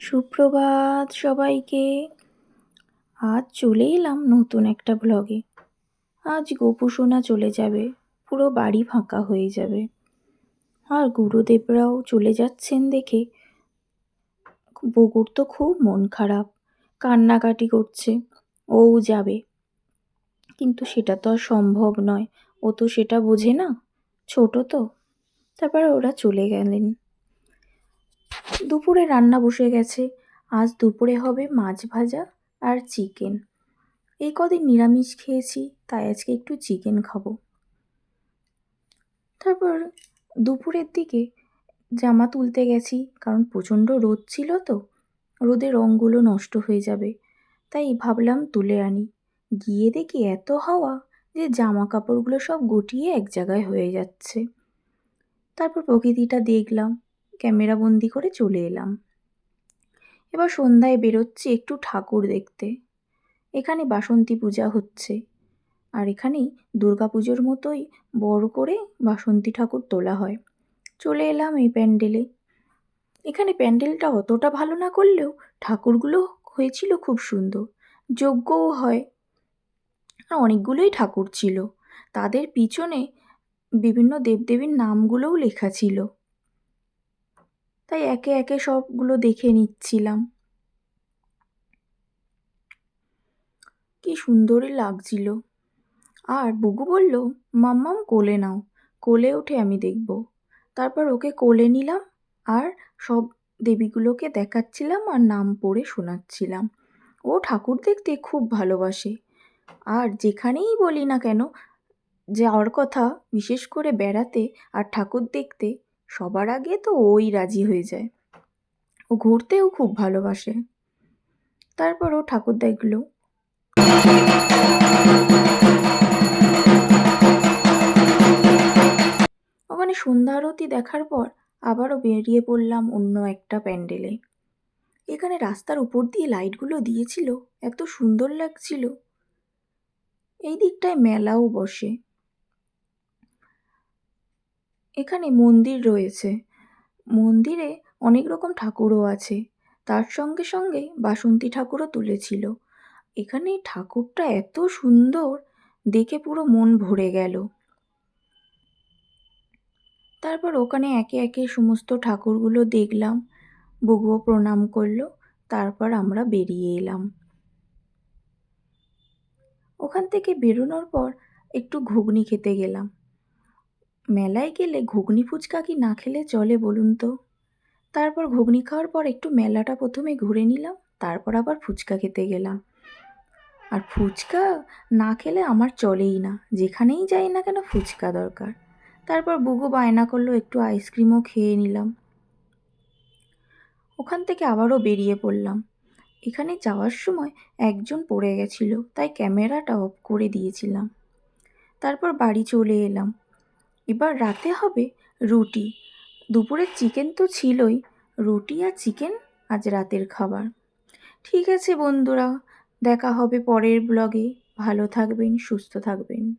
সুপ্রভাত সবাইকে। আজ চলে এলাম নতুন একটা ব্লগে আজ গোপুসোনা চলে যাবে, পুরো বাড়ি ফাঁকা হয়ে যাবে। আর গুরুদেবরাও চলে যাচ্ছেন দেখে। বকুর তো খুব মন খারাপ, কান্নাকাটি করছে, ও যাবে। কিন্তু সেটা তো আর সম্ভব নয়, ও তো সেটা বোঝে না, ছোট তো। তারপর ওরা চলে গেলেন। দুপুরে রান্না বসে গেছে। আজ দুপুরে হবে মাছ ভাজা আর চিকেন। এই কদিন নিরামিষ খেয়েছি, তাই আজকে একটু চিকেন খাব। তারপর দুপুরের দিকে জামা তুলতে গেছি, কারণ প্রচণ্ড রোদ ছিল তো। রোদে রঙগুলো নষ্ট হয়ে যাবে, তাই ভাবলাম তুলে আনি। গিয়ে দেখি এত হাওয়া যে জামা কাপড়গুলো সব গুটিয়ে এক জায়গায় হয়ে যাচ্ছে। তারপর প্রকৃতিটা দেখলাম ক্যামেরা বন্দি করে চলে এলাম। এবার সন্ধ্যায় বেরোচ্ছি একটু ঠাকুর দেখতে। এখানে বাসন্তী পূজা হচ্ছে। আর দুর্গা পুজোর মতোই বড় করে বাসন্তী ঠাকুর তোলা হয়। চলে এলাম এই প্যান্ডেলে। এখানে প্যান্ডেলটা অতটা ভালো না করলেও ঠাকুরগুলো হয়েছিল খুব সুন্দর। যজ্ঞও হয়। আর অনেকগুলোই ঠাকুর ছিল। তাদের পিছনে বিভিন্ন দেবদেবীর নামগুলোও লেখা ছিল। তাই একে একে সবগুলো দেখে নিচ্ছিলাম। কি সুন্দরই লাগছিল। আর বুগু বলল মাম্মাম কোলে নাও। কোলে উঠে আমি দেখব। তারপর ওকে কোলে নিলাম আর সব দেবীগুলোকে দেখাচ্ছিলাম আর নাম পড়ে শোনাচ্ছিলাম। ও ঠাকুর দেখতে খুব ভালোবাসে। আর যেখানেই বলি না কেন, যাওয়ার কথা, বিশেষ করে বেড়াতে আর ঠাকুর দেখতে সবার আগে তো ওই রাজি হয়ে যায়। ও ঘুরতেও খুব ভালোবাসে। তারপর ও ঠাকুর দেখল ওখানে সন্ধ্যা আরতি দেখার পর আবারও বেরিয়ে পড়লাম অন্য একটা প্যান্ডেলে। এখানে রাস্তার উপর দিয়ে লাইটগুলো দিয়েছিল, এত সুন্দর লাগছিল। এই দিকটায় মেলাও বসে। এখানে মন্দির রয়েছে। মন্দিরে অনেক রকম ঠাকুরও আছে। তার সঙ্গে সঙ্গে বাসন্তী ঠাকুরও তুলেছিল। এখানে ঠাকুরটা এত সুন্দর, দেখে পুরো মন ভরে গেল। তারপর ওখানে একে একে সমস্ত ঠাকুরগুলো দেখলাম। বগুও প্রণাম করল, তারপর আমরা বেরিয়ে এলাম। ওখান থেকে বেরোনোর পর একটু ঘুগনি খেতে গেলাম। মেলায় গেলে ঘুগনি ফুচকা কি না খেলে চলে বলুন তো? তারপর ঘুগনি খাওয়ার পর একটু মেলাটা প্রথমে ঘুরে নিলাম, তারপর আবার ফুচকা খেতে গেলাম। আর ফুচকা না খেলে আমার চলেই না, যেখানেই যাই না কেন ফুচকা দরকার। তারপর বুগু বায়না করল, একটু আইসক্রিমও খেয়ে নিলাম। ওখান থেকে আবারও বেরিয়ে পড়লাম। এখানে যাওয়ার সময় একজন পড়ে গেছিল, তাই ক্যামেরাটা অফ করে দিয়েছিলাম। তারপর বাড়ি চলে এলাম। এবার রাতে হবে রুটি। দুপুরের চিকেন তো ছিলই, রুটি আর চিকেন আজ রাতের খাবার। ঠিক আছে বন্ধুরা, দেখা হবে পরের ব্লগে ভালো থাকবেন, সুস্থ থাকবেন।